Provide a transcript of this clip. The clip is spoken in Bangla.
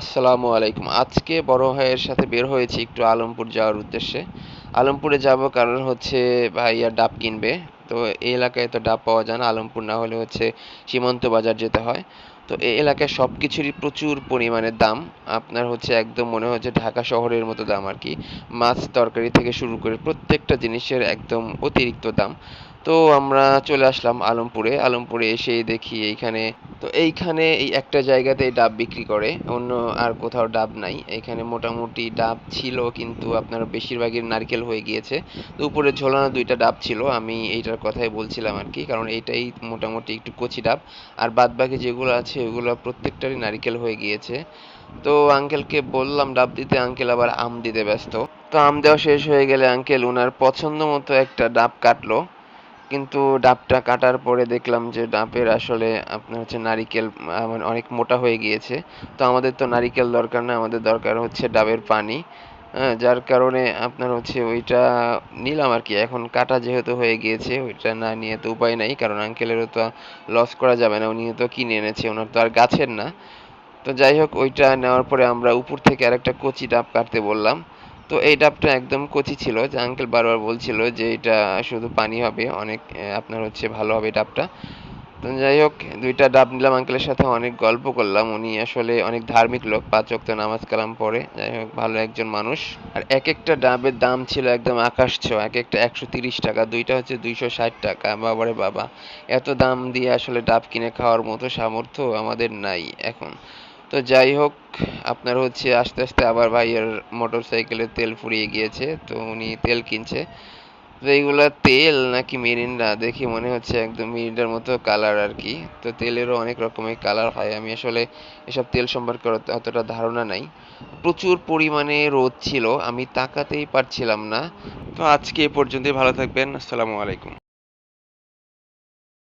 আসসালামু আলাইকুম। আজকে বড় ভাইয়ের সাথে বের হয়েছি একটু আলমপুর যাওয়ার উদ্দেশ্যে। আলমপুরে যাব কারণ হচ্ছে ভাইয়া ডাব কিনবে। তো এই এলাকায় তো ডাব পাওয়া যায় না, আলমপুর না হলে হচ্ছে সীমান্ত বাজার যেতে হয়। তো এই এলাকায় সব কিছুরই প্রচুর পরিমাণে দাম। আপনার হচ্ছে একদম মনে হচ্ছে ঢাকা শহরের মতো দাম আর কি। মাছ তরকারি থেকে শুরু করে প্রত্যেকটা জিনিসের একদম অতিরিক্ত দাম। তো আমরা চলে আসলাম আলমপুরে। আলমপুরে এসেই দেখি এইখানে তো এইখানে এই একটা জায়গাতে ডাব বিক্রি করে, অন্য আর কোথাও ডাব নাই। এখানে মোটামুটি ডাব ছিল, কিন্তু আপনার বেশিরভাগই নারকেল হয়ে গিয়েছে। তো উপরে ঝোলানো দুইটা ডাব ছিল, আমি এইটার কথাই বলছিলাম আর কি, কারণ এইটাই মোটামুটি একটু কচি ডাব। আর বাদ বাকি যেগুলো আছে, ওগুলো প্রত্যেকটারই নারকেল হয়ে গিয়েছে। তো আঙ্কেলকে বললাম, ডাব দিতে, আঙ্কেল আবার আম দিতে ব্যস্ত। তো আম দেওয়া শেষ হয়ে গেলে আঙ্কেল ওনার পছন্দ মতো একটা ডাব কাটলো। কিন্তু ডাবটা কাটার পরে দেখলাম যে ডাবের আসলে আপনার হচ্ছে নারিকেল মানে অনেক মোটা হয়ে গিয়েছে। তো আমাদের তো নারিকেল দরকার না, আমাদের দরকার হচ্ছে ডাবের পানি। হ্যাঁ যার কারণে আপনার হচ্ছে ওইটা নিলাম আর কি। এখন কাটা যেহেতু হয়ে গিয়েছে, ওইটা না নিয়ে তো উপায় নাই, কারণ আঙ্কেলেরও তো লস করা যাবে না উনি তো কিনে এনেছে, ওনার তো আর গাছের না। তো যাই হোক, ওইটা নেওয়ার পরে আমরা উপর থেকে আরেকটা কচি ডাব কাটতে বললাম। তো এই ডাবটা একদম কচি ছিল, যে আঙ্কেল বারবার বলছিল যে এটা শুধু পানি হবে, অনেক আপনার হচ্ছে ভালো হবে ডাবটা। তো যাই হোক, দুইটা ডাব নিলাম আঙ্কেলের সাথে, অনেক গল্প করলাম। উনি আসলে অনেক ধার্মিক লোক, পাঁচ ওয়াক্ত নামাজ কালাম পড়ে। যাই হোক, ভালো একজন মানুষ। আর এক একটা ডাবের দাম ছিল একদম আকাশ ছোঁয়া এক একটা একশো তিরিশ টাকা, দুইটা হচ্ছে দুইশো ষাট টাকা। বাবারে বাবা, এত দাম দিয়ে আসলে ডাব কিনে খাওয়ার মতো সামর্থ্য আমাদের নাই এখন। তো যাই হোক আপনার হচ্ছে আস্তে আস্তে আবার ভাইয়ের মোটর সাইকেলের তেল ফুরিয়ে গিয়েছে, তো উনি তেল কিনছে। তো এইগুলা তেল নাকি মিরিন্ডা দেখি মনে হচ্ছে একদম মিরিন্ডার মতো কালার আর কি। তো তেলেরও অনেক রকমের কালার হয়। আমি আসলে এসব তেল সম্পর্কে অতটা ধারণা নাই। প্রচুর পরিমাণে রোদ ছিল, আমি তাকাতেই পারছিলাম না। তো আজকে এ পর্যন্তই, ভালো থাকবেন। আসসালামু আলাইকুম।